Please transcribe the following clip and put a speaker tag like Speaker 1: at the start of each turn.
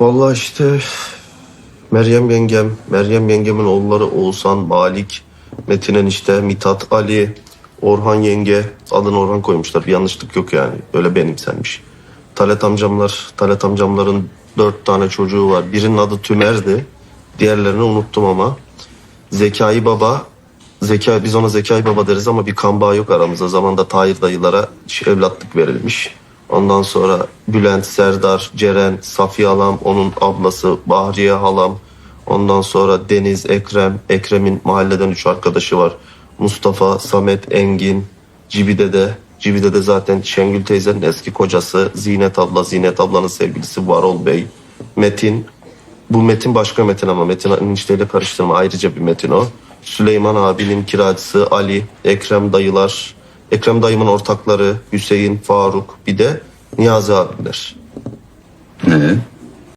Speaker 1: Vallahi işte Meryem yengem, Meryem yengemin oğulları Oğuzhan, Malik, Metin enişte, Mithat, Ali, Orhan yenge. Adını Orhan koymuşlar. Bir yanlışlık yok yani. Öyle benimsenmiş. Talat amcamlar, Talat amcamların dört tane çocuğu var. Birinin adı Tümer'di. Diğerlerini unuttum ama. Zekai Baba, Zekai, biz ona Zekai Baba deriz ama bir kan bağı yok aramızda. Zamanında Tahir dayılara evlatlık verilmiş. Ondan sonra Bülent, Serdar, Ceren, Safiye halam, onun ablası Bahriye halam. Ondan sonra Deniz, Ekrem, Ekrem'in mahalleden üç arkadaşı var. Mustafa, Samet, Engin, Cibide de. Cibide de zaten Şengül teyzenin eski kocası. Zinet abla, Zinet ablanın sevgilisi Varol Bey. Metin, bu Metin başka Metin ama Metin enişteyle karıştırma ayrıca bir Metin o. Süleyman abinin kiracısı Ali, Ekrem dayılar, Ekrem dayımın ortakları Hüseyin, Faruk bir de Niyazi abiler.
Speaker 2: Ee,